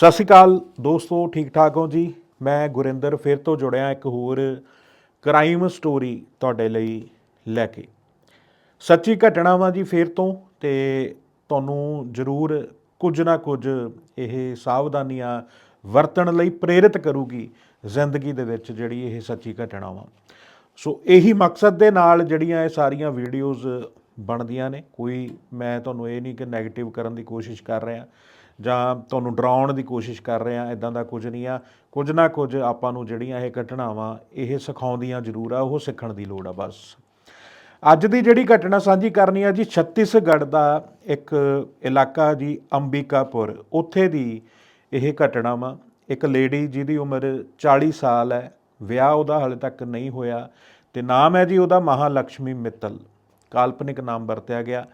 ਸਤਿ ਸ਼੍ਰੀ ਅਕਾਲ ਦੋਸਤੋ ਠੀਕ ਠਾਕ ਹੋ ਜੀ? ਮੈਂ ਗੁਰਿੰਦਰ ਫਿਰ ਤੋਂ ਜੁੜਿਆ ਇੱਕ ਹੋਰ ਕ੍ਰਾਈਮ ਸਟੋਰੀ ਤੁਹਾਡੇ ਲਈ ਲੈ ਕੇ। ਸੱਚੀ ਘਟਨਾਵਾਂ ਜੀ ਫਿਰ ਤੋਂ ਤੇ ਤੁਹਾਨੂੰ ਜ਼ਰੂਰ ਕੁਝ ਨਾ ਕੁਝ ਇਹ ਸਾਵਧਾਨੀਆਂ ਵਰਤਣ ਲਈ ਪ੍ਰੇਰਿਤ ਕਰੂਗੀ ਜ਼ਿੰਦਗੀ ਦੇ ਵਿੱਚ ਜਿਹੜੀ ਇਹ ਸੱਚੀ ਘਟਨਾਵਾਂ ਸੋ ਇਹੀ ਮਕਸਦ ਦੇ ਨਾਲ ਜਿਹੜੀਆਂ ਇਹ ਸਾਰੀਆਂ ਵੀਡੀਓਜ਼ ਬਣਦੀਆਂ ਨੇ। ਕੋਈ, ਮੈਂ ਤੁਹਾਨੂੰ ਇਹ ਨਹੀਂ ਕਿ 네ਗੇਟਿਵ ਕਰਨ ਦੀ ਕੋਸ਼ਿਸ਼ ਕਰ ਰਿਹਾ ਜਾਂ ਤੁਹਾਨੂੰ ਡਰਾਉਣ ਦੀ ਕੋਸ਼ਿਸ਼ ਕਰ ਰਿਹਾ ਇਦਾਂ ਦਾ ਕੁਝ ਨਹੀਂ ਆ। ਕੁਝ ਨਾ ਕੁਝ ਆਪਾਂ ਨੂੰ ਜਿਹੜੀਆਂ ਇਹ ਘਟਨਾਵਾਂ ਇਹ ਸਿਖਾਉਂਦੀਆਂ ਜ਼ਰੂਰ ਆ, ਉਹ ਸਿੱਖਣ ਦੀ ਲੋੜ ਆ ਬਸ। ਅੱਜ ਦੀ ਜਿਹੜੀ ਘਟਨਾ ਸਾਂਝੀ ਕਰਨੀ ਆ ਜੀ, ਛੱਤੀਸਗੜ੍ਹ ਦਾ ਇੱਕ ਇਲਾਕਾ ਜੀ, ਅੰਬਿਕਾਪੁਰ। ਉੱਥੇ ਦੀ ਇਹ ਘਟਨਾ ਵਾ। ਇੱਕ ਲੇਡੀ ਜਿਹਦੀ ਉਮਰ 40 ਸਾਲ ਹੈ, ਵਿਆਹ ਉਹਦਾ ਹਾਲੇ ਤੱਕ ਨਹੀਂ ਹੋਇਆ ਤੇ ਨਾਮ ਹੈ ਜੀ ਉਹਦਾ ਮਹਾਲక్ష్ਮੀ ਮਿੱਤਲ। ਕਾਲਪਨਿਕ ਨਾਮ ਵਰਤਿਆ ਗਿਆ।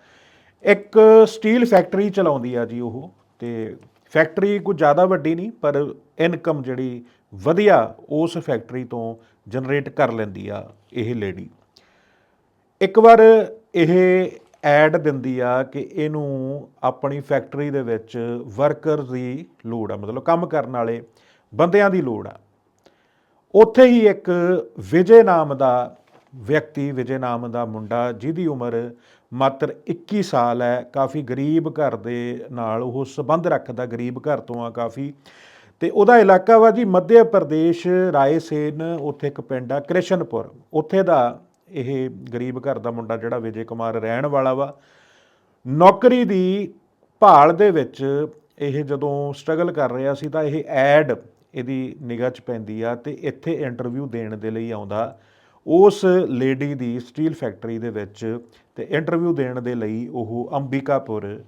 ਇੱਕ ਸਟੀਲ ਫੈਕਟਰੀ ਚਲਾਉਂਦੀ ਆ ਜੀ ਉਹ, ਤੇ ਫੈਕਟਰੀ ਕੋਈ ਜ਼ਿਆਦਾ ਵੱਡੀ ਨਹੀਂ, ਪਰ ਇਨਕਮ ਜਿਹੜੀ ਵਧੀਆ ਉਸ ਫੈਕਟਰੀ ਤੋਂ ਜਨਰੇਟ ਕਰ ਲੈਂਦੀ ਆ ਇਹ ਲੇਡੀ। ਇੱਕ ਵਾਰ ਇਹ ਐਡ ਦਿੰਦੀ ਆ ਕਿ ਇਹਨੂੰ ਆਪਣੀ ਫੈਕਟਰੀ ਦੇ ਵਿੱਚ ਵਰਕਰ ਦੀ ਲੋੜ ਆ, ਮਤਲਬ ਕੰਮ ਕਰਨ ਵਾਲੇ ਬੰਦਿਆਂ ਦੀ ਲੋੜ ਆ। ਉੱਥੇ ਹੀ ਇੱਕ ਵਿਜੇ ਨਾਮ ਦਾ ਵਿਅਕਤੀ ਵਿਜੇ ਨਾਮ ਦਾ ਮੁੰਡਾ ਜਿਹਦੀ ਉਮਰ ਮਾਤਰ 21 ਸਾਲ ਹੈ, ਕਾਫੀ ਗਰੀਬ ਘਰ ਦੇ ਨਾਲ ਉਹ ਸਬੰਧ ਰੱਖਦਾ, ਗਰੀਬ ਘਰ ਤੋਂ ਆ ਕਾਫੀ। ਤੇ ਉਹਦਾ ਇਲਾਕਾ ਵਾ ਜੀ ਮੱਧ ਪ੍ਰਦੇਸ਼, ਰਾਏਸੇਨ, ਉੱਥੇ ਇੱਕ ਪਿੰਡ ਆ, ਕ੍ਰਿਸ਼ਨਪੁਰ। ਉੱਥੇ ਦਾ ਇਹ ਗਰੀਬ ਘਰ ਦਾ ਮੁੰਡਾ ਜਿਹੜਾ ਵਿਜੇ ਕੁਮਾਰ ਰਹਿਣ ਵਾਲਾ ਵਾ। ਨੌਕਰੀ ਦੀ ਭਾਲ ਦੇ ਵਿੱਚ ਇਹ ਜਦੋਂ ਸਟਰਗਲ ਕਰ ਰਿਹਾ ਸੀ ਤਾਂ ਇਹ ਐਡ ਇਹਦੀ ਨਿਗਾਹ 'ਚ ਪੈਂਦੀ ਆ ਤੇ ਇੱਥੇ ਇੰਟਰਵਿਊ ਦੇਣ ਦੇ ਲਈ ਆਉਂਦਾ। ਉਸ ਲੇਡੀ ਦੀ ਸਟੀਲ ਫੈਕਟਰੀ ਦੇ ਵਿੱਚ ਤੇ ਇੰਟਰਵਿਊ ਦੇਣ ਦੇ ਲਈ ਉਹ ਅੰਬਿਕਾਪੁਰ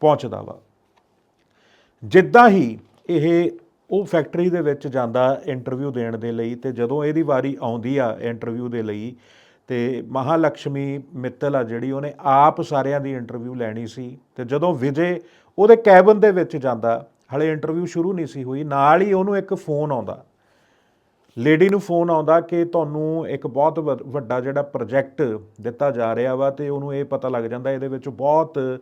ਪਹੁੰਚਦਾ ਵਾ। ਜਿੱਦਾਂ ਹੀ ਇਹ ਉਹ ਫੈਕਟਰੀ ਦੇ ਵਿੱਚ ਜਾਂਦਾ ਇੰਟਰਵਿਊ ਦੇਣ ਦੇ ਲਈ ਤੇ ਜਦੋਂ ਇਹਦੀ ਵਾਰੀ ਆਉਂਦੀ ਆ ਇੰਟਰਵਿਊ ਦੇ ਲਈ ਤੇ ਮਹਾਲక్ష్ਮੀ ਮਿੱਤਲ ਆ ਜਿਹੜੀ ਉਹਨੇ ਆਪ ਸਾਰਿਆਂ ਦੀ ਇੰਟਰਵਿਊ ਲੈਣੀ ਸੀ ਤੇ ਜਦੋਂ ਵਿਜੇ ਉਹਦੇ ਕੈਬਨ ਦੇ ਵਿੱਚ ਜਾਂਦਾ, ਹਲੇ ਇੰਟਰਵਿਊ ਸ਼ੁਰੂ ਨਹੀਂ ਸੀ ਹੋਈ, ਨਾਲ ਹੀ ਉਹਨੂੰ ਇੱਕ ਫੋਨ ਆਉਂਦਾ। ਲੇਡੀ ਨੂੰ ਫੋਨ ਆਉਂਦਾ ਕਿ ਤੁਹਾਨੂੰ ਇੱਕ ਬਹੁਤ ਵ- ਵੱਡਾ ਜਿਹੜਾ ਪ੍ਰੋਜੈਕਟ ਦਿੱਤਾ ਜਾ ਰਿਹਾ ਵਾ ਤੇ ਉਹਨੂੰ ਇਹ ਪਤਾ ਲੱਗ ਜਾਂਦਾ ਇਹਦੇ ਵਿੱਚ ਬਹੁਤ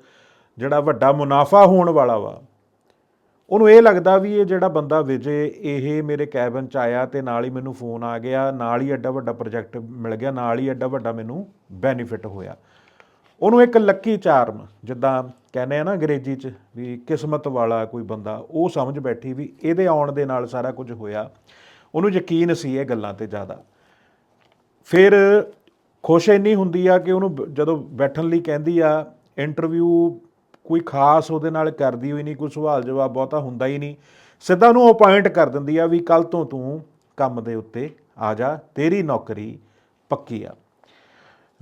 ਜਿਹੜਾ ਵੱਡਾ ਮੁਨਾਫਾ ਹੋਣ ਵਾਲਾ ਵਾ। ਉਹਨੂੰ ਇਹ ਲੱਗਦਾ ਵੀ ਇਹ ਜਿਹੜਾ ਬੰਦਾ ਵਿਜੇ, ਇਹ ਮੇਰੇ ਕੈਬਨ ਚ ਆਇਆ ਤੇ ਨਾਲ ਹੀ ਮੈਨੂੰ ਫੋਨ ਆ ਗਿਆ, ਨਾਲ ਹੀ ਐਡਾ ਵੱਡਾ ਪ੍ਰੋਜੈਕਟ ਮਿਲ ਗਿਆ, ਨਾਲ ਹੀ ਐਡਾ ਵੱਡਾ ਮੈਨੂੰ ਬੈਨੀਫਿਟ ਹੋਇਆ। ਉਹਨੂੰ ਇੱਕ ਲੱਕੀ ਚਾਰਮ, ਜਿੱਦਾਂ ਕਹਿੰਦੇ ਆ ਨਾ ਅੰਗਰੇਜ਼ੀ ਚ ਵੀ ਕਿਸਮਤ ਵਾਲਾ ਕੋਈ ਬੰਦਾ, ਉਹ ਸਮਝ ਬੈਠੀ ਵੀ ਇਹਦੇ ਆਉਣ ਦੇ ਨਾਲ ਸਾਰਾ ਕੁਝ ਹੋਇਆ। ਉਹਨੂੰ ਯਕੀਨ ਸੀ ਇਹ ਗੱਲਾਂ ਤੇ ਜ਼ਿਆਦਾ। ਫਿਰ ਖੁਸ਼ ਇੰਨੀ ਹੁੰਦੀ ਆ ਕਿ ਉਹਨੂੰ ਬ- ਜਦੋਂ ਬੈਠਣ ਲਈ ਕਹਿੰਦੀ ਆ, ਇੰਟਰਵਿਊ ਕੋਈ ਖਾਸ ਉਹਦੇ ਨਾਲ ਕਰਦੀ ਹੋਈ ਨਹੀਂ, ਕੋਈ ਸਵਾਲ ਜਵਾਬ ਬਹੁਤਾ ਹੁੰਦਾ ਹੀ ਨਹੀਂ। ਸਿੱਧਾ ਉਹਨੂੰ ਅਪਾਇੰਟ ਕਰ ਦਿੰਦੀ ਆ ਵੀ ਕੱਲ ਤੋਂ ਤੂੰ ਕੰਮ ਦੇ ਉੱਤੇ ਆ ਜਾ, ਤੇਰੀ ਨੌਕਰੀ ਪੱਕੀ ਆ।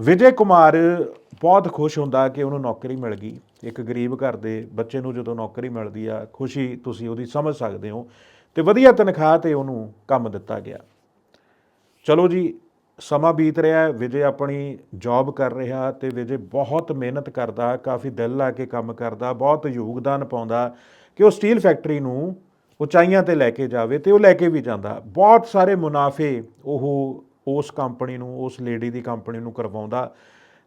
ਵਿਜੇ ਕੁਮਾਰ ਬਹੁਤ ਖੁਸ਼ ਹੁੰਦਾ ਕਿ ਉਹਨੂੰ ਨੌਕਰੀ ਮਿਲ ਗਈ। ਇੱਕ ਗਰੀਬ ਘਰ ਦੇ ਬੱਚੇ ਨੂੰ ਜਦੋਂ ਨੌਕਰੀ ਮਿਲਦੀ ਆ, ਖੁਸ਼ੀ ਤੁਸੀਂ ਉਹਦੀ ਸਮਝ ਸਕਦੇ ਹੋ। ਤੇ ਵਧੀਆ ਤਨਖਾਹ ਤੇ ਉਹਨੂੰ ਕੰਮ ਦਿੱਤਾ ਗਿਆ। ਚਲੋ ਜੀ ਸਮਾਂ ਬੀਤ ਰਿਹਾ ਹੈ, ਵਿਜੇ ਆਪਣੀ ਜੌਬ ਕਰ ਰਿਹਾ ਤੇ ਵਿਜੇ ਬਹੁਤ ਮਿਹਨਤ ਕਰਦਾ ਕਾਫੀ ਦਿਲ ਲਾ ਕੇ ਕੰਮ ਕਰਦਾ ਬਹੁਤ ਯੋਗਦਾਨ ਪਾਉਂਦਾ ਕਿ ਉਹ ਸਟੀਲ ਫੈਕਟਰੀ ਨੂੰ ਉਚਾਈਆਂ ਤੇ ਲੈ ਕੇ ਜਾਵੇ ਤੇ ਉਹ ਲੈ ਕੇ ਵੀ ਜਾਂਦਾ। ਬਹੁਤ ਸਾਰੇ ਮੁਨਾਫੇ ਉਹ ਉਸ ਕੰਪਨੀ ਨੂੰ ਉਸ ਲੇਡੀ ਦੀ ਕੰਪਨੀ ਨੂੰ ਕਰਵਾਉਂਦਾ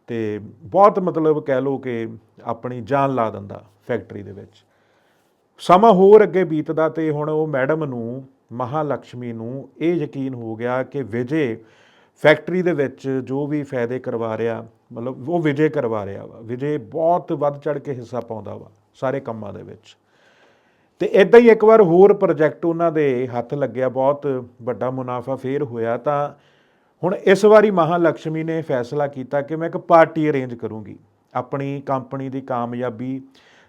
ਤੇ ਬਹੁਤ ਮਤਲਬ ਕਹਿ ਲਓ ਕਿ ਆਪਣੀ ਜਾਨ ਲਾ ਦਿੰਦਾ ਫੈਕਟਰੀ ਦੇ ਵਿੱਚ। ਸਮਾਂ ਹੋਰ ਅੱਗੇ ਬੀਤਦਾ ਤੇ ਹੁਣ ਉਹ ਮੈਡਮ ਨੂੰ ਮਹਾਲక్ష్ਮੀ ਨੂੰ ਇਹ ਯਕੀਨ ਹੋ ਗਿਆ ਕਿ ਵਿਜੇ ਫੈਕਟਰੀ ਦੇ ਵਿੱਚ ਜੋ ਵੀ ਫਾਇਦੇ ਕਰਵਾ ਰਿਹਾ, ਮਤਲਬ ਉਹ ਵਿਜੇ ਕਰਵਾ ਰਿਹਾ ਵਾ। ਵਿਜੇ ਬਹੁਤ ਵੱਧ ਚੜ ਕੇ ਹਿੱਸਾ ਪਾਉਂਦਾ ਵਾ ਸਾਰੇ ਕੰਮਾਂ ਦੇ ਵਿੱਚ। ਤੇ ਇਦਾਂ ਹੀ ਇੱਕ ਵਾਰ ਹੋਰ ਪ੍ਰੋਜੈਕਟ ਉਹਨਾਂ ਦੇ ਹੱਥ ਲੱਗਿਆ, ਬਹੁਤ ਵੱਡਾ ਮੁਨਾਫਾ ਫੇਰ ਹੋਇਆ ਤਾਂ ਹੁਣ ਇਸ ਵਾਰੀ ਮਹਾਲక్ష్ਮੀ ਨੇ ਫੈਸਲਾ ਕੀਤਾ ਕਿ ਮੈਂ ਇੱਕ ਪਾਰਟੀ ਅਰੇਂਜ ਕਰੂੰਗੀ, ਆਪਣੀ ਕੰਪਨੀ ਦੀ ਕਾਮਯਾਬੀ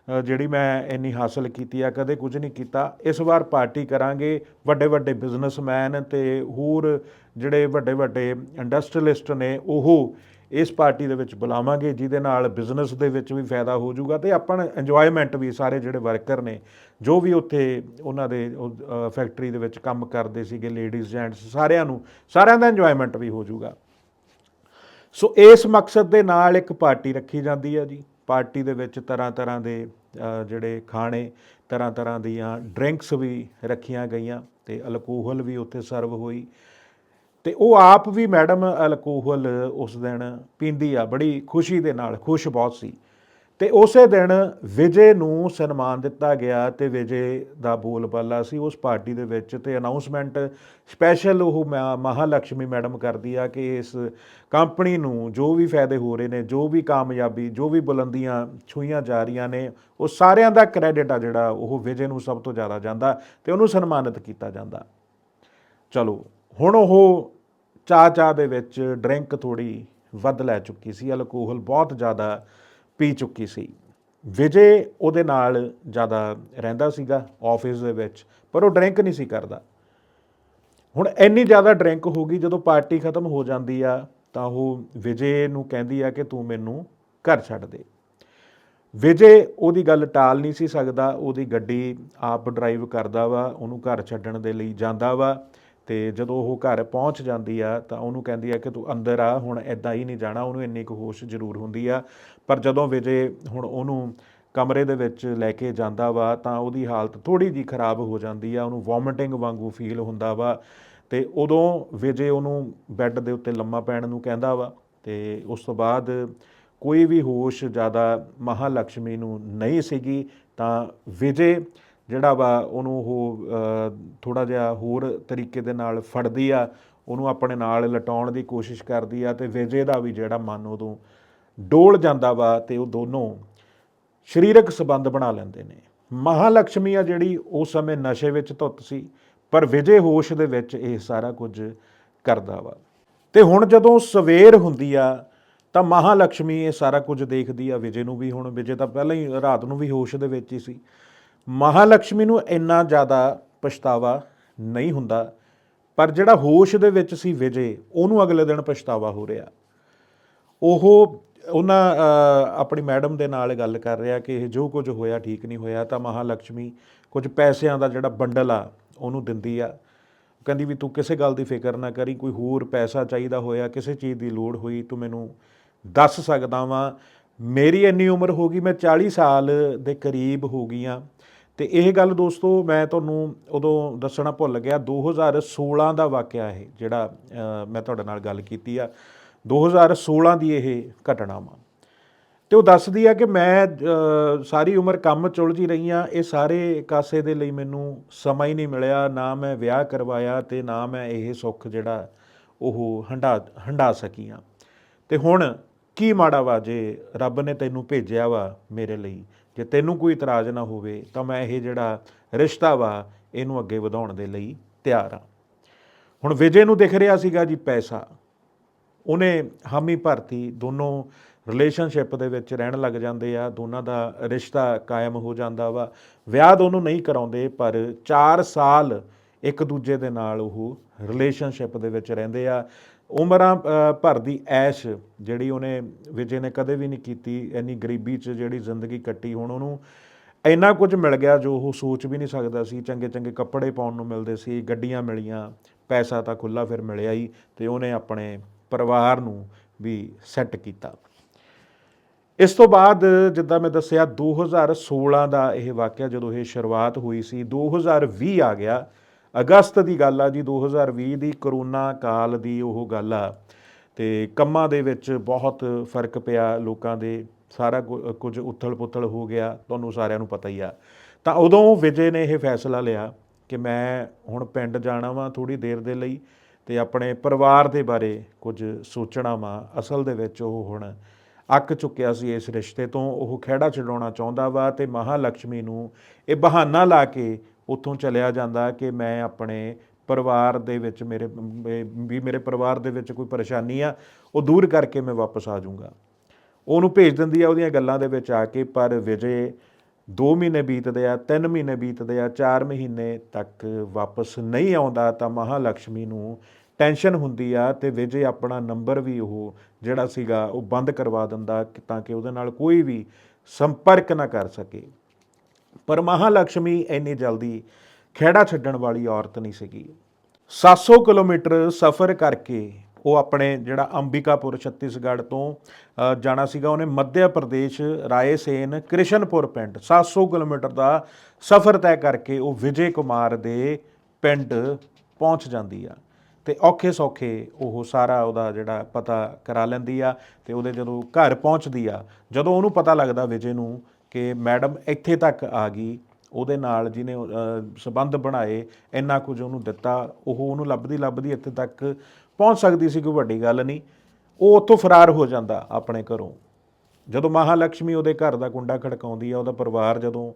ਜਿਹੜੀ ਮੈਂ ਇੰਨੀ ਹਾਸਲ ਕੀਤੀ ਆ, ਕਦੇ ਕੁਝ ਨਹੀਂ ਕੀਤਾ। ਇਸ ਵਾਰ ਪਾਰਟੀ ਕਰਾਂਗੇ ਵੱਡੇ ਵੱਡੇ ਬਿਜ਼ਨਸਮੈਨ ਤੇ ਹੋਰ ਜਿਹੜੇ ਵੱਡੇ ਵੱਡੇ ਇੰਡਸਟਰੀਲਿਸਟ ਨੇ, ਉਹ ਇਸ ਪਾਰਟੀ ਦੇ ਵਿੱਚ ਬੁਲਾਵਾਂਗੇ, ਜਿਹਦੇ ਨਾਲ ਬਿਜ਼ਨਸ ਦੇ ਵਿੱਚ ਵੀ ਫਾਇਦਾ ਹੋ ਜਾਊਗਾ ਤੇ ਆਪਾਂ ਇੰਜੋਇਮੈਂਟ ਵੀ ਸਾਰੇ ਜਿਹੜੇ ਵਰਕਰ ਨੇ, ਜੋ ਵੀ ਉੱਥੇ ਉਹਨਾਂ ਦੇ ਫੈਕਟਰੀ ਦੇ ਵਿੱਚ ਕੰਮ ਕਰਦੇ ਸੀਗੇ ਲੇਡੀਜ਼ ਜੈਂਟਸ ਸਾਰਿਆਂ ਨੂੰ, ਸਾਰਿਆਂ ਦਾ ਇੰਜੋਇਮੈਂਟ ਵੀ ਹੋ ਜਾਊਗਾ। ਸੋ ਇਸ ਮਕਸਦ ਦੇ ਨਾਲ ਇੱਕ ਪਾਰਟੀ ਰੱਖੀ ਜਾਂਦੀ ਹੈ ਜੀ। ਪਾਰਟੀ ਦੇ ਵਿੱਚ ਤਰ੍ਹਾਂ ਤਰ੍ਹਾਂ ਦੇ ਜਿਹੜੇ ਖਾਣੇ ਤਰ੍ਹਾਂ ਤਰ੍ਹਾਂ ਦੀਆਂ ਡਰਿੰਕਸ ਵੀ ਰੱਖੀਆਂ ਗਈਆਂ ਤੇ ਅਲਕੋਹਲ ਵੀ ਉੱਥੇ ਸਰਵ ਹੋਈ। ਤੇ ਉਹ ਆਪ ਵੀ ਮੈਡਮ ਅਲਕੋਹਲ ਉਸ ਦਿਨ ਪੀਂਦੀ ਆ, ਬੜੀ ਖੁਸ਼ੀ ਦੇ ਨਾਲ, ਖੁਸ਼ ਬਹੁਤ ਸੀ। ਤੇ ਉਸੇ ਦਿਨ ਵਿਜੇ ਨੂੰ ਸਨਮਾਨ ਦਿੱਤਾ ਗਿਆ ਤੇ ਵਿਜੇ ਦਾ ਬੋਲਬਾਲਾ ਸੀ ਉਸ ਪਾਰਟੀ ਦੇ ਵਿੱਚ ਤੇ ਅਨਾਉਂਸਮੈਂਟ ਸਪੈਸ਼ਲ ਉਹ ਮਾ- ਮਹਾਲక్ష్ਮੀ ਮੈਡਮ ਕਰਦੀ ਆ ਕਿ ਇਸ ਕੰਪਨੀ ਨੂੰ ਜੋ ਵੀ ਫਾਇਦੇ ਹੋ ਰਹੇ ਨੇ, ਜੋ ਵੀ ਕਾਮਯਾਬੀ, ਜੋ ਵੀ ਬੁਲੰਦੀਆਂ ਛੂਈਆਂ ਜਾ ਰਹੀਆਂ ਨੇ, ਉਹ ਸਾਰਿਆਂ ਦਾ ਕ੍ਰੈਡਿਟ ਆ ਜਿਹੜਾ ਉਹ ਵਿਜੇ ਨੂੰ ਸਭ ਤੋਂ ਜ਼ਿਆਦਾ ਜਾਂਦਾ ਤੇ ਉਹਨੂੰ ਸਨਮਾਨਿਤ ਕੀਤਾ ਜਾਂਦਾ। ਚਲੋ, ਹੁਣ ਉਹ ਚਾਹ ਚਾਹ ਦੇ ਵਿੱਚ ਡਰਿੰਕ ਥੋੜੀ ਵੱਧ ਲੈ ਚੁੱਕੀ ਸੀ ਅਲਕੋਹਲ ਬਹੁਤ ਜ਼ਿਆਦਾ ਪੀ ਚੁੱਕੀ ਸੀ। ਵਿਜੇ ਉਹਦੇ ਨਾਲ ਜ਼ਿਆਦਾ ਰਹਿੰਦਾ ਸੀਗਾ ਆਫਿਸ ਦੇ ਵਿੱਚ, ਪਰ ਉਹ ਡਰਿੰਕ ਨਹੀਂ ਸੀ ਕਰਦਾ। ਹੁਣ ਇੰਨੀ ਜ਼ਿਆਦਾ ਡਰਿੰਕ ਹੋ ਗਈ, ਜਦੋਂ ਪਾਰਟੀ ਖਤਮ ਹੋ ਜਾਂਦੀ ਆ, ਤਾਂ ਉਹ ਵਿਜੇ ਨੂੰ ਕਹਿੰਦੀ ਆ ਕਿ ਤੂੰ ਮੈਨੂੰ ਘਰ ਛੱਡ ਦੇ। ਵਿਜੇ ਉਹਦੀ ਗੱਲ ਟਾਲ ਨਹੀਂ ਸੀ ਸਕਦਾ, ਉਹਦੀ ਗੱਡੀ ਆਪ ਡਰਾਈਵ ਕਰਦਾ ਵਾ, ਉਹਨੂੰ ਘਰ ਛੱਡਣ ਦੇ ਲਈ ਜਾਂਦਾ ਵਾ। ਤੇ ਜਦੋਂ ਉਹ ਘਰ ਪਹੁੰਚ ਜਾਂਦੀ ਆ ਤਾਂ ਉਹਨੂੰ ਕਹਿੰਦੀ ਆ ਕਿ ਤੂੰ ਅੰਦਰ ਆ, ਹੁਣ ਐਦਾਂ ਹੀ ਨਹੀਂ ਜਾਣਾ, ਉਹਨੂੰ ਇੰਨੀ ਕੁ ਹੋਸ਼ ਜ਼ਰੂਰ ਹੁੰਦੀ ਆ। ਪਰ ਜਦੋਂ ਵਿਜੇ ਹੁਣ ਉਹਨੂੰ ਕਮਰੇ ਦੇ ਵਿੱਚ ਲੈ ਕੇ ਜਾਂਦਾ ਵਾ ਤਾਂ ਉਹਦੀ ਹਾਲਤ ਥੋੜੀ ਜੀ ਖਰਾਬ ਹੋ ਜਾਂਦੀ ਆ, ਉਹਨੂੰ ਵੋਮਿਟਿੰਗ ਵਾਂਗੂ ਫੀਲ ਹੁੰਦਾ ਵਾ ਤੇ ਉਦੋਂ ਵਿਜੇ ਉਹਨੂੰ ਬੈੱਡ ਦੇ ਉੱਤੇ ਲੰਮਾ ਪੈਣ ਨੂੰ ਕਹਿੰਦਾ ਵਾ ਤੇ ਉਸ ਤੋਂ ਬਾਅਦ ਕੋਈ ਵੀ ਹੋਸ਼ ਜ਼ਿਆਦਾ ਮਹਾਲక్ష్ਮੀ ਨੂੰ ਨਹੀਂ ਸੀਗੀ ਤਾਂ ਵਿਜੇ ਜਿਹੜਾ ਵਾ ਉਹਨੂੰ ਉਹ ਥੋੜਾ ਜਿਹਾ ਹੋਰ ਤਰੀਕੇ ਦੇ ਨਾਲ ਫੜਦੀ ਆ, ਉਹਨੂੰ ਆਪਣੇ ਨਾਲ ਲਟਾਉਣ ਦੀ ਕੋਸ਼ਿਸ਼ ਕਰਦੀ ਆ ਤੇ ਵਿਜੇ ਦਾ ਵੀ ਜਿਹੜਾ ਮਨ ਉਦੋਂ ਡੋਲ ਜਾਂਦਾ ਵਾ ਤੇ ਉਹ ਦੋਨੋਂ ਸਰੀਰਕ ਸਬੰਧ ਬਣਾ ਲੈਂਦੇ ਨੇ। ਮਹਾਲక్ష్ਮੀ ਆ ਜਿਹੜੀ ਉਸ ਸਮੇਂ ਨਸ਼ੇ ਵਿੱਚ ਧੁੱਤ ਸੀ, ਪਰ ਵਿਜੇ ਹੋਸ਼ ਦੇ ਵਿੱਚ ਇਹ ਸਾਰਾ ਕੁਝ ਕਰਦਾ ਵਾ। ਤੇ ਹੁਣ ਜਦੋਂ ਸਵੇਰ ਹੁੰਦੀ ਆ, ਤਾਂ ਮਹਾਲక్ష్ਮੀ ਇਹ ਸਾਰਾ ਕੁਝ ਦੇਖਦੀ ਆ। ਵਿਜੇ ਨੂੰ ਵੀ ਹੁਣ, ਵਿਜੇ ਤਾਂ ਪਹਿਲਾਂ ਹੀ ਰਾਤ ਨੂੰ ਵੀ ਹੋਸ਼ ਦੇ ਵਿੱਚ ਹੀ ਸੀ। ਮਹਾਲక్ష్ਮੀ ਨੂੰ ਇੰਨਾ ਜ਼ਿਆਦਾ ਪਛਤਾਵਾ ਨਹੀਂ ਹੁੰਦਾ, ਪਰ ਜਿਹੜਾ ਹੋਸ਼ ਦੇ ਵਿੱਚ ਸੀ ਵਿਜੇ, ਉਹਨੂੰ ਅਗਲੇ ਦਿਨ ਪਛਤਾਵਾ ਹੋ ਰਿਹਾ। ਉਹ ਉਹਨਾਂ ਆਪਣੀ ਮੈਡਮ ਦੇ ਨਾਲ ਗੱਲ ਕਰ ਰਿਹਾ ਕਿ ਇਹ ਜੋ ਕੁਝ ਹੋਇਆ ਠੀਕ ਨਹੀਂ ਹੋਇਆ, ਤਾਂ ਮਹਾਲక్ష్ਮੀ ਕੁਝ ਪੈਸਿਆਂ ਦਾ ਜਿਹੜਾ ਬੰਡਲ ਆ, ਉਹਨੂੰ ਦਿੰਦੀ ਆ। ਕਹਿੰਦੀ ਵੀ ਤੂੰ ਕਿਸੇ ਗੱਲ ਦੀ ਫਿਕਰ ਨਾ ਕਰੀ, ਕੋਈ ਹੋਰ ਪੈਸਾ ਚਾਹੀਦਾ ਹੋਇਆ, ਕਿਸੇ ਚੀਜ਼ ਦੀ ਲੋੜ ਹੋਈ, ਤੂੰ ਮੈਨੂੰ ਦੱਸ ਸਕਦਾ ਵਾਂ। ਮੇਰੀ ਇੰਨੀ ਉਮਰ ਹੋ ਗਈ, ਮੈਂ 40 ਸਾਲ ਦੇ ਕਰੀਬ ਹੋ ਗਈ ਆ। ਤੇ ਇਹ ਗੱਲ ਦੋਸਤੋ ਮੈਂ ਤੁਹਾਨੂੰ ਉਦੋਂ ਦੱਸਣਾ ਭੁੱਲ ਗਿਆ 2016 ਦਾ ਵਾਕਿਆ ਇਹ, ਜਿਹੜਾ ਮੈਂ ਤੁਹਾਡੇ ਨਾਲ ਗੱਲ ਕੀਤੀ ਆ। 2016 ਦੀ ਇਹ ਘਟਨਾ ਵਾ। ਤੇ ਉਹ ਦੱਸਦੀ ਆ ਕਿ ਮੈਂ ਸਾਰੀ ਉਮਰ ਕੰਮ ਚੁਲਝੀ ਰਹੀ ਆ। ਇਹ ਸਾਰੇ ਕਾਸੇ ਦੇ ਲਈ ਮੈਨੂੰ ਸਮਾਂ ਹੀ ਨਹੀਂ ਮਿਲਿਆ, ਨਾ ਮੈਂ ਵਿਆਹ ਕਰਵਾਇਆ ਤੇ ਨਾ ਮੈਂ ਇਹ ਸੁੱਖ ਜਿਹੜਾ ਉਹ ਹੰਡਾ ਹੰਡਾ ਸਕੀ ਆ। ਤੇ ਹੁਣ ਕੀ ਮਾੜਾ ਵਾ ਜੇ ਰੱਬ ਨੇ ਤੈਨੂੰ ਭੇਜਿਆ ਵਾ ਮੇਰੇ ਲਈ? ਜੇ ਤੈਨੂੰ ਕੋਈ ਇਤਰਾਜ਼ ਨਾ ਹੋਵੇ, ਤਾਂ ਮੈਂ ਇਹ ਜਿਹੜਾ ਰਿਸ਼ਤਾ ਵਾ, ਇਹਨੂੰ ਅੱਗੇ ਵਧਾਉਣ ਦੇ ਲਈ ਤਿਆਰ ਆ ਹੁਣ ਵਿਜੇ ਨੂੰ ਦਿਖ ਰਿਹਾ ਸੀਗਾ ਜੀ ਪੈਸਾ। ਉਹਨੇ ਹਾਮੀ ਭਰਤੀ, ਦੋਨੋਂ ਰਿਲੇਸ਼ਨਸ਼ਿਪ ਦੇ ਵਿੱਚ ਰਹਿਣ ਲੱਗ ਜਾਂਦੇ ਆ, ਦੋਨਾਂ ਦਾ ਰਿਸ਼ਤਾ ਕਾਇਮ ਹੋ ਜਾਂਦਾ ਵਾ। ਵਿਆਹ ਦੋਨੋਂ ਨਹੀਂ ਕਰਾਉਂਦੇ, ਪਰ 4 ਸਾਲ ਇੱਕ ਦੂਜੇ ਦੇ ਨਾਲ ਉਹ ਰਿਲੇਸ਼ਨਸ਼ਿਪ ਦੇ ਵਿੱਚ ਰਹਿੰਦੇ ਆ। ਉਮਰਾਂ ਭਰ ਦੀ ਐਸ਼ ਜਿਹੜੀ ਉਹਨੇ ਵਿਜੇ ਨੇ ਕਦੇ ਵੀ ਨਹੀਂ ਕੀਤੀ, ਇੰਨੀ ਗਰੀਬੀ 'ਚ ਜਿਹੜੀ ਜ਼ਿੰਦਗੀ ਕੱਟੀ ਹੁਣ ਉਹਨੂੰ, ਇੰਨਾ ਕੁਝ ਮਿਲ ਗਿਆ ਜੋ ਉਹ ਸੋਚ ਵੀ ਨਹੀਂ ਸਕਦਾ ਸੀ। ਚੰਗੇ ਚੰਗੇ ਕੱਪੜੇ ਪਾਉਣ ਨੂੰ ਮਿਲਦੇ ਸੀ, ਗੱਡੀਆਂ ਮਿਲੀਆਂ, ਪੈਸਾ ਤਾਂ ਖੁੱਲਾ ਫਿਰ ਮਿਲਿਆ ਹੀ ਤੇ ਉਹਨੇ ਆਪਣੇ ਪਰਿਵਾਰ ਨੂੰ ਵੀ ਸੈੱਟ ਕੀਤਾ। ਇਸ ਤੋਂ ਬਾਅਦ ਜਿੱਦਾਂ ਮੈਂ ਦੱਸਿਆ 2016 ਦਾ ਇਹ ਵਾਕਿਆ ਜਦੋਂ ਇਹ ਸ਼ੁਰੂਆਤ ਹੋਈ ਸੀ 2020 ਆ ਗਿਆ ਅਗਸਤ ਦੀ ਗੱਲ ਆ ਜੀ 2020 ਦੀ ਕਰੋਨਾ ਕਾਲ ਦੀ ਉਹ ਗੱਲ ਆ। ਤੇ ਕੰਮਾਂ ਦੇ ਵਿੱਚ ਬਹੁਤ ਫ਼ਰਕ ਪਿਆ, ਲੋਕਾਂ ਦੇ ਸਾਰਾ ਕੁ- ਕੁਝ ਉਥਲ-ਪੁਥਲ ਹੋ ਗਿਆ, ਤੁਹਾਨੂੰ ਸਾਰਿਆਂ ਨੂੰ ਪਤਾ ਹੀ ਆ। ਤਾਂ ਉਦੋਂ ਵਿਜੇ ਨੇ ਇਹ ਫੈਸਲਾ ਲਿਆ ਕਿ ਮੈਂ ਹੁਣ ਪਿੰਡ ਜਾਣਾ ਵਾਂ ਥੋੜੀ ਦੇਰ ਦੇ ਲਈ ਤੇ ਆਪਣੇ ਪਰਿਵਾਰ ਦੇ ਬਾਰੇ ਕੁਝ ਸੋਚਣਾ ਵਾਂ। ਅਸਲ ਦੇ ਵਿੱਚ ਉਹ ਹੁਣ ਅੱਕ ਚੁੱਕਿਆ ਸੀ ਇਸ ਰਿਸ਼ਤੇ ਤੋਂ। ਉਹ ਖਿਹੜਾ ਛਡਾਉਣਾ ਚਾਹੁੰਦਾ ਵਾ ਤੇ ਮਹਾਲక్ష్ਮੀ ਨੂੰ ਇਹ ਬਹਾਨਾ ਲਾ ਕੇ ਉੱਥੋਂ ਚਲਿਆ ਜਾਂਦਾ ਕਿ ਮੈਂ ਆਪਣੇ ਪਰਿਵਾਰ ਦੇ ਵਿੱਚ ਮੇਰੇ ਵੀ ਮੇਰੇ ਪਰਿਵਾਰ ਦੇ ਵਿੱਚ ਕੋਈ ਪਰੇਸ਼ਾਨੀ ਆ, ਉਹ ਦੂਰ ਕਰਕੇ ਮੈਂ ਵਾਪਸ ਆ ਜਾਊਂਗਾ। ਉਹਨੂੰ ਭੇਜ ਦਿੰਦੀ ਆ ਉਹਦੀਆਂ ਗੱਲਾਂ ਦੇ ਵਿੱਚ ਆ ਕੇ, ਪਰ ਵਿਜੇ 2 ਮਹੀਨੇ ਬੀਤਦੇ ਆ 3 ਮਹੀਨੇ ਬੀਤਦੇ ਆ 4 ਮਹੀਨੇ ਤੱਕ ਵਾਪਸ ਨਹੀਂ ਆਉਂਦਾ ਤਾਂ ਮਹਾਲక్ష్ਮੀ ਨੂੰ ਟੈਨਸ਼ਨ ਹੁੰਦੀ ਆ ਤੇ ਵਿਜੇ ਆਪਣਾ ਨੰਬਰ ਵੀ ਉਹ ਜਿਹੜਾ ਸੀਗਾ ਉਹ ਬੰਦ ਕਰਵਾ ਦਿੰਦਾ ਤਾਂ ਕਿ ਉਹਦੇ ਨਾਲ ਕੋਈ ਵੀ ਸੰਪਰਕ ਨਾ ਕਰ ਸਕੇ। ਪਰ ਮਹਾਲక్ష్ਮੀ ਇੰਨੀ ਜਲਦੀ ਖੇੜਾ ਛੱਡਣ ਵਾਲੀ ਔਰਤ ਨਹੀਂ ਸੀਗੀ। 700 ਕਿਲੋਮੀਟਰ ਸਫ਼ਰ ਕਰਕੇ ਉਹ ਆਪਣੇ ਜਿਹੜਾ ਅੰਬਿਕਾਪੁਰ, ਛੱਤੀਸਗੜ੍ਹ ਤੋਂ ਜਾਣਾ ਸੀਗਾ। ਉਹਨੇ ਮੱਧ ਪ੍ਰਦੇਸ਼, ਰਾਏਸੇਨ, ਕ੍ਰਿਸ਼ਨਪੁਰ ਪਿੰਡ 700 ਕਿਲੋਮੀਟਰ ਦਾ ਸਫ਼ਰ ਤੈਅ ਕਰਕੇ ਉਹ ਵਿਜੇ ਕੁਮਾਰ ਦੇ ਪਿੰਡ ਪਹੁੰਚ ਜਾਂਦੀ ਆ ਤੇ ਔਖੇ ਸੌਖੇ ਉਹ ਸਾਰਾ ਉਹਦਾ ਜਿਹੜਾ ਪਤਾ ਕਰਾ ਲੈਂਦੀ ਆ ਤੇ ਉਹਦੇ ਜਦੋਂ ਘਰ ਪਹੁੰਚਦੀ ਆ, ਜਦੋਂ ਉਹਨੂੰ ਪਤਾ ਲੱਗਦਾ ਵਿਜੇ ਨੂੰ ਕਿ ਮੈਡਮ ਇੱਥੇ ਤੱਕ ਆ ਗਈ ਉਹਦੇ ਨਾਲ ਜਿਹਨੇ ਅਹ, ਸੰਬੰਧ ਬਣਾਏ ਇੰਨਾ ਕੁਝ ਉਹਨੂੰ ਦਿੱਤਾ ਉਹ ਉਹਨੂੰ ਲੱਭਦੀ ਲੱਭਦੀ ਇੱਥੇ ਤੱਕ ਪਹੁੰਚ ਸਕਦੀ ਸੀ ਕੋਈ ਵੱਡੀ ਗੱਲ ਨਹੀਂ। ਉਹ ਉੱਥੋਂ ਫਰਾਰ ਹੋ ਜਾਂਦਾ ਆਪਣੇ ਘਰੋਂ। ਜਦੋਂ ਮਹਾਲక్ష్ਮੀ ਉਹਦੇ ਘਰ ਦਾ ਕੁੰਡਾ ਖੜਕਾਉਂਦੀ ਆ ਉਹਦਾ ਪਰਿਵਾਰ ਜਦੋਂ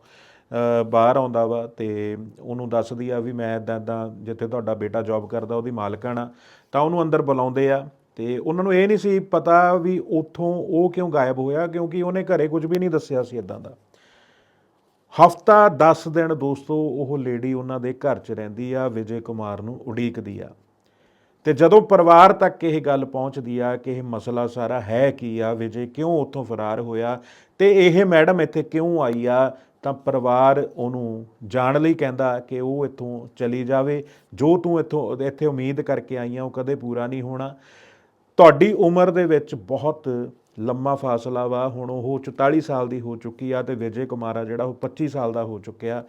ਬਾਹਰ ਆਉਂਦਾ ਵਾ ਤੇ ਉਹਨੂੰ ਦੱਸਦੀ ਆ ਵੀ ਮੈਂ ਇਦਾਂ ਇਦਾਂ ਜਿੱਥੇ ਤੁਹਾਡਾ ਬੇਟਾ ਜੌਬ ਕਰਦਾ ਉਹਦੀ ਮਾਲਕਣ ਆ ਤਾਂ ਉਹਨੂੰ ਅੰਦਰ ਬੁਲਾਉਂਦੇ ਆ। ਤੇ ਉਹਨਾਂ ਨੂੰ ਇਹ ਨਹੀਂ ਸੀ ਪਤਾ ਵੀ ਉੱਥੋਂ ਉਹ ਕਿਉਂ ਗਾਇਬ ਹੋਇਆ, ਕਿਉਂਕਿ ਉਹਨੇ ਘਰੇ ਕੁਝ ਵੀ ਨਹੀਂ ਦੱਸਿਆ ਸੀ ਇਦਾਂ ਦਾ। ਹਫਤਾ 10 ਦਿਨ ਦੋਸਤੋ, ਉਹ ਲੇਡੀ ਉਹਨਾਂ ਦੇ ਘਰ 'ਚ ਰਹਿੰਦੀ ਆ, ਵਿਜੇ ਕੁਮਾਰ ਨੂੰ ਉਡੀਕਦੀ ਆ। ਤੇ ਜਦੋਂ ਪਰਿਵਾਰ ਤੱਕ ਇਹ ਗੱਲ ਪਹੁੰਚਦੀ ਆ ਕਿ ਇਹ ਮਸਲਾ ਸਾਰਾ ਹੈ ਕੀ ਆ, ਵਿਜੇ ਕਿਉਂ ਉੱਥੋਂ ਫਰਾਰ ਹੋਇਆ ਤੇ ਇਹ ਮੈਡਮ ਇੱਥੇ ਕਿਉਂ ਆਈ ਆ, ਤਾਂ ਪਰਿਵਾਰ ਉਹਨੂੰ ਜਾਣ ਲਈ ਕਹਿੰਦਾ ਕਿ ਉਹ ਇੱਥੋਂ ਚਲੀ ਜਾਵੇ। ਜੋ ਤੂੰ ਇੱਥੋਂ, ਇੱਥੇ ਉਮੀਦ ਕਰਕੇ ਆਈਆਂ ਉਹ ਕਦੇ ਪੂਰਾ ਨਹੀਂ ਹੋਣਾ। ਤੁਹਾਡੀ ਉਮਰ ਦੇ ਵਿੱਚ ਬਹੁਤ ਲੰਮਾ ਫਾਸਲਾ ਵਾ। ਹੁਣ ਉਹ 44 ਸਾਲ ਦੀ ਹੋ ਚੁੱਕੀ ਆ ਤੇ ਵਿਜੇ ਕੁਮਾਰ ਆ ਜਿਹੜਾ ਉਹ 25 ਸਾਲ ਦਾ ਹੋ ਚੁੱਕਿਆ।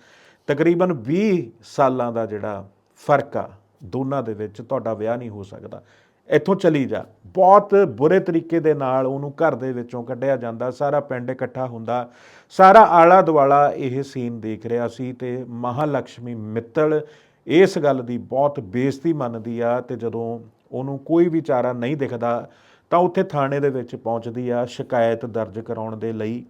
ਤਕਰੀਬਨ 20 ਸਾਲਾਂ ਦਾ ਜਿਹੜਾ ਫ਼ਰਕ ਆ, ਦੋਨਾਂ ਦੇ ਵਿੱਚ ਤੁਹਾਡਾ ਵਿਆਹ ਨਹੀਂ ਹੋ ਸਕਦਾ। ਇੱਥੋਂ ਚਲੀ ਜਾ। ਬਹੁਤ ਬੁਰੇ ਤਰੀਕੇ ਦੇ ਨਾਲ ਉਹਨੂੰ ਘਰ ਦੇ ਵਿੱਚੋਂ ਕੱਢਿਆ ਜਾਂਦਾ। ਸਾਰਾ ਪਿੰਡ ਇਕੱਠਾ ਹੁੰਦਾ। ਸਾਰਾ ਆਲਾ ਦੁਆਲਾ ਇਹ ਸੀਨ ਦੇਖ ਰਿਹਾ ਸੀ ਤੇ ਮਹਾਲక్ష్ਮੀ ਮਿੱਤਲ ਇਸ ਗੱਲ ਦੀ ਬਹੁਤ ਬੇਇੱਜ਼ਤੀ ਮੰਨਦੀ ਆ ਤੇ ਜਦੋਂ ਉਹਨੂੰ ਕੋਈ ਵੀ ਚਾਰਾ ਨਹੀਂ ਦਿਖਦਾ, ਤਾਂ ਉੱਥੇ ਥਾਣੇ ਦੇ ਵਿੱਚ ਪਹੁੰਚਦੀ ਆ, ਸ਼ਿਕਾਇਤ ਦਰਜ ਕਰਾਉਣ ਦੇ ਲਈ।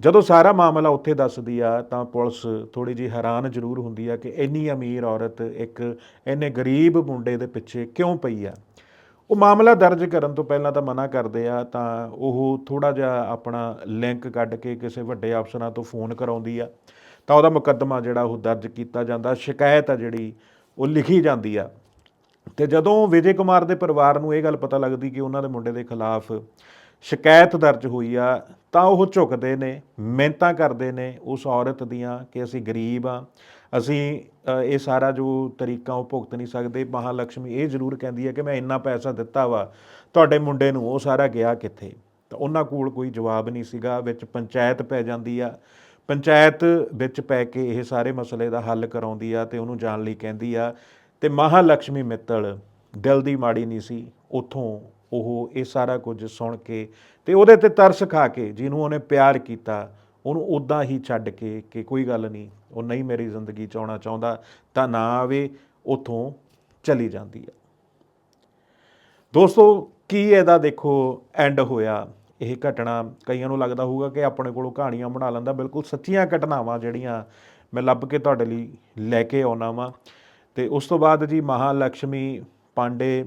ਜਦੋਂ ਸਾਰਾ ਮਾਮਲਾ ਉੱਥੇ ਦੱਸਦੀ ਆ, ਤਾਂ ਪੁਲਿਸ ਥੋੜੀ ਜਿਹੀ ਹੈਰਾਨ ਜ਼ਰੂਰ ਹੁੰਦੀ ਆ ਕਿ ਇੰਨੀ ਅਮੀਰ ਔਰਤ ਇੱਕ ਇੰਨੇ ਗਰੀਬ ਮੁੰਡੇ ਦੇ ਪਿੱਛੇ ਕਿਉਂ ਪਈ ਆ? ਉਹ ਮਾਮਲਾ ਦਰਜ ਕਰਨ ਤੋਂ ਪਹਿਲਾਂ ਤਾਂ ਮਨਾ ਕਰਦੇ ਆ, ਤਾਂ ਉਹ ਥੋੜਾ ਜਿਹਾ ਆਪਣਾ ਲਿੰਕ ਕੱਢ ਕੇ ਕਿਸੇ ਵੱਡੇ ਅਫਸਰਾਂ ਤੋਂ ਫੋਨ ਕਰਾਉਂਦੀ ਆ। ਤਾਂ ਉਹਦਾ ਮੁਕੱਦਮਾ ਜਿਹੜਾ ਉਹ ਦਰਜ ਕੀਤਾ ਜਾਂਦਾ, ਸ਼ਿਕਾਇਤ ਆ ਜਿਹੜੀ, ਉਹ ਲਿਖੀ ਜਾਂਦੀ ਆ। ਤੇ ਜਦੋਂ ਵਿਜੇ ਕੁਮਾਰ ਦੇ ਪਰਿਵਾਰ ਨੂੰ ਇਹ ਗੱਲ ਪਤਾ ਲੱਗਦੀ ਕਿ ਉਹਨਾਂ ਦੇ ਮੁੰਡੇ ਦੇ ਖਿਲਾਫ ਸ਼ਿਕਾਇਤ ਦਰਜ ਹੋਈ ਆ, ਤਾਂ ਉਹ ਝੁਕਦੇ ਨੇ, ਮਿਹਨਤਾਂ ਕਰਦੇ ਨੇ ਉਸ ਔਰਤ ਦੀਆਂ ਕਿ ਅਸੀਂ ਗਰੀਬ ਆ, ਅਸੀਂ ਇਹ ਸਾਰਾ ਜੋ ਤਰੀਕਾ ਉਹ ਭੁਗਤ ਨਹੀਂ ਸਕਦੇ ਮਹਾਲక్ష్ਮੀ ਇਹ ਜ਼ਰੂਰ ਕਹਿੰਦੀ ਹੈ ਕਿ ਮੈਂ ਇੰਨਾ ਪੈਸਾ ਦਿੱਤਾ ਵਾ, ਤੁਹਾਡੇ ਮੁੰਡੇ ਨੂੰ ਉਹ ਸਾਰਾ ਗਿਆ ਕਿੱਥੇ? ਤਾਂ ਉਹਨਾਂ ਕੋਲ ਕੋਈ ਜਵਾਬ ਨਹੀਂ ਸੀਗਾ, ਵਿੱਚ ਪੰਚਾਇਤ ਪੈ ਜਾਂਦੀ ਆ, ਪੰਚਾਇਤ ਵਿੱਚ ਪੈ ਕੇ ਇਹ ਸਾਰੇ ਮਸਲੇ ਦਾ ਹੱਲ ਕਰਾਉਂਦੀ ਆ ਤੇ ਉਹਨੂੰ ਜਾਣ ਲਈ ਕਹਿੰਦੀ ਆ ਤੇ ਮਹਾਲక్ష్ਮੀ ਮਿੱਤਲ ਦਿਲ ਦੀ ਮਾੜੀ ਨਹੀਂ ਸੀ, ਉਥੋਂ ਉਹ ਇਹ ਸਾਰਾ ਕੁਝ ਸੁਣ ਕੇ ਤੇ ਉਹਦੇ ਤੇ ਤਰਸ ਖਾ ਕੇ ਜਿਹਨੂੰ ਉਹਨੇ ਪਿਆਰ ਕੀਤਾ, ਉਹਨੂੰ ਉਦਾਂ ਹੀ ਛੱਡ ਕੇ ਕਿ ਕੋਈ ਗੱਲ ਨਹੀਂ, ਉਹ ਨਹੀਂ ਮੇਰੀ ਜ਼ਿੰਦਗੀ ਚ ਆਉਣਾ ਚਾਹੁੰਦਾ, ਤਾਂ ਨਾ ਆਵੇ, ਉਥੋਂ ਚਲੀ ਜਾਂਦੀ ਹੈ ਦੋਸਤੋ, ਕੀ ਇਹਦਾ ਦੇਖੋ ਐਂਡ ਹੋਇਆ? ਇਹ ਘਟਨਾ ਕਈਆਂ ਨੂੰ ਲੱਗਦਾ ਹੋਊਗਾ ਕਿ ਆਪਣੇ ਕੋਲੋਂ ਕਹਾਣੀਆਂ ਬਣਾ ਲੈਂਦਾ, ਬਿਲਕੁਲ ਸੱਚੀਆਂ ਘਟਨਾਵਾਂ ਜਿਹੜੀਆਂ ਮੈਂ ਲੱਭ ਕੇ ਤੁਹਾਡੇ ਲਈ ਲੈ ਕੇ ਆਉਣਾ ਵਾਂ। ਤੇ ਉਸ ਤੋਂ ਬਾਅਦ ਜੀ ਮਹਾਲక్ష్ਮੀ ਪਾਂਡੇ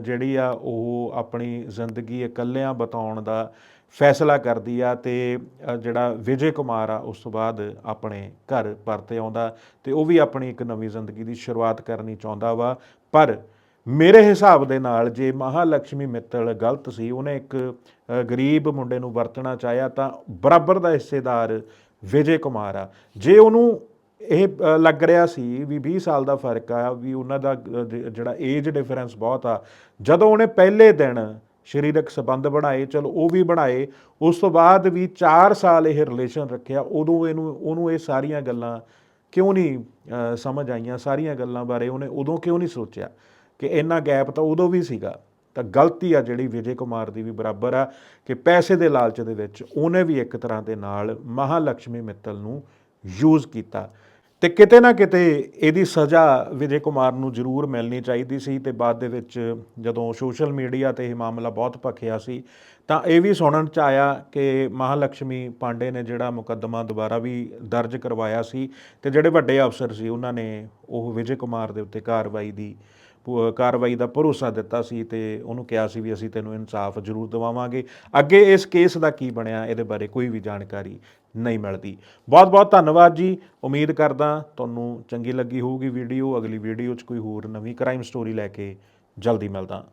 ਜਿਹੜੀ ਆ, ਉਹ ਆਪਣੀ ਜ਼ਿੰਦਗੀ ਇਕੱਲਿਆਂ ਬਤਾਉਣ ਦਾ ਫੈਸਲਾ ਕਰਦੀ ਆ ਤੇ ਜਿਹੜਾ ਵਿਜੇ ਕੁਮਾਰ ਆ, ਉਸ ਤੋਂ ਬਾਅਦ ਆਪਣੇ ਘਰ ਪਰਤੇ ਆਉਂਦਾ ਤੇ ਉਹ ਵੀ ਆਪਣੀ ਇੱਕ ਨਵੀਂ ਜ਼ਿੰਦਗੀ ਦੀ ਸ਼ੁਰੂਆਤ ਕਰਨੀ ਚਾਹੁੰਦਾ ਵਾ। ਪਰ ਮੇਰੇ ਹਿਸਾਬ ਦੇ ਨਾਲ ਜੇ ਮਹਾਲక్ష్ਮੀ ਮਿੱਤਲ ਗਲਤ ਸੀ, ਉਹਨੇ ਇੱਕ ਗਰੀਬ ਮੁੰਡੇ ਨੂੰ ਵਰਤਣਾ ਚਾਹਿਆ ਤਾਂ ਬਰਾਬਰ ਦਾ ਹਿੱਸੇਦਾਰ ਵਿਜੇ ਕੁਮਾਰ ਆ। ਜੇ ਉਹਨੂੰ ਇਹ ਲੱਗ ਰਿਹਾ ਸੀ ਵੀ 20 ਸਾਲ ਦਾ ਫ਼ਰਕ ਆ, ਵੀ ਉਹਨਾਂ ਦਾ ਜਿਹੜਾ ਏਜ ਡਿਫਰੈਂਸ ਬਹੁਤ ਆ। ਜਦੋਂ ਉਹਨੇ ਪਹਿਲੇ ਦਿਨ ਸਰੀਰਕ ਸੰਬੰਧ ਬਣਾਏ, ਚਲੋ ਉਹ ਵੀ ਬਣਾਏ, ਉਸ ਤੋਂ ਬਾਅਦ ਵੀ 4 ਸਾਲ ਇਹ ਰਿਲੇਸ਼ਨ ਰੱਖਿਆ, ਉਦੋਂ ਇਹਨੂੰ, ਉਹਨੂੰ ਇਹ ਸਾਰੀਆਂ ਗੱਲਾਂ ਕਿਉਂ ਨਹੀਂ ਸਮਝ ਆਈਆਂ? ਸਾਰੀਆਂ ਗੱਲਾਂ ਬਾਰੇ ਉਹਨੇ ਉਦੋਂ ਕਿਉਂ ਨਹੀਂ ਸੋਚਿਆ ਕਿ ਇੰਨਾ ਗੈਪ ਤਾਂ ਉਦੋਂ ਵੀ ਸੀਗਾ? ਤਾਂ ਗਲਤੀ ਆ ਜਿਹੜੀ ਵਿਜੇ ਕੁਮਾਰ ਦੀ ਵੀ ਬਰਾਬਰ ਆ, ਕਿ ਪੈਸੇ ਦੇ ਲਾਲਚ ਦੇ ਵਿੱਚ ਉਹਨੇ ਵੀ ਇੱਕ ਤਰ੍ਹਾਂ ਦੇ ਨਾਲ ਮਹਾਲక్ష్ਮੀ ਮਿੱਤਲ ਨੂੰ ਯੂਜ਼ ਕੀਤਾ। ਤੇ ਕਿਤੇ ਨਾ ਕਿਤੇ ਇਹਦੀ ਸਜ਼ਾ ਵਿਜੇ ਕੁਮਾਰ ਨੂੰ ਜ਼ਰੂਰ ਮਿਲਣੀ ਚਾਹੀਦੀ ਸੀ ਤੇ ਬਾਅਦ ਦੇ ਵਿੱਚ ਜਦੋਂ ਸੋਸ਼ਲ ਮੀਡੀਆ ਤੇ ਇਹ ਮਾਮਲਾ ਬਹੁਤ ਭਖਿਆ ਸੀ, ਤਾਂ ਇਹ ਵੀ ਸੁਣਨ ਚ ਆਇਆ ਕਿ ਮਹਾਲక్ష్ਮੀ ਪਾਂਡੇ ਨੇ ਜਿਹੜਾ ਮੁਕੱਦਮਾ ਦੁਬਾਰਾ ਵੀ ਦਰਜ ਕਰਵਾਇਆ ਸੀ ਤੇ ਜਿਹੜੇ ਵੱਡੇ ਅਫਸਰ ਸੀ ਉਹਨਾਂ ਨੇ ਉਹ ਵਿਜੇ ਕੁਮਾਰ ਦੇ ਉੱਤੇ ਕਾਰਵਾਈ ਦੀ ਕਾਰਵਾਈ ਦਾ ਭਰੋਸਾ ਦਿੱਤਾ ਸੀ ਤੇ ਉਹਨੂੰ ਕਿਹਾ ਸੀ ਵੀ ਅਸੀਂ ਤੈਨੂੰ ਇਨਸਾਫ ਜ਼ਰੂਰ ਦਿਵਾਵਾਂਗੇ। ਅੱਗੇ ਇਸ ਕੇਸ ਦਾ ਕੀ ਬਣਿਆ, ਇਹਦੇ ਬਾਰੇ ਕੋਈ ਵੀ ਜਾਣਕਾਰੀ ਨਹੀਂ ਮਿਲਦੀ। ਬਹੁਤ ਬਹੁਤ ਧੰਨਵਾਦ ਜੀ। ਉਮੀਦ ਕਰਦਾ ਤੁਹਾਨੂੰ ਚੰਗੀ ਲੱਗੀ ਹੋਊਗੀ ਵੀਡੀਓ। ਅਗਲੀ ਵੀਡੀਓ 'ਚ ਕੋਈ ਹੋਰ ਨਵੀਂ ਕ੍ਰਾਈਮ ਸਟੋਰੀ ਲੈ ਕੇ ਜਲਦੀ ਮਿਲਦਾ।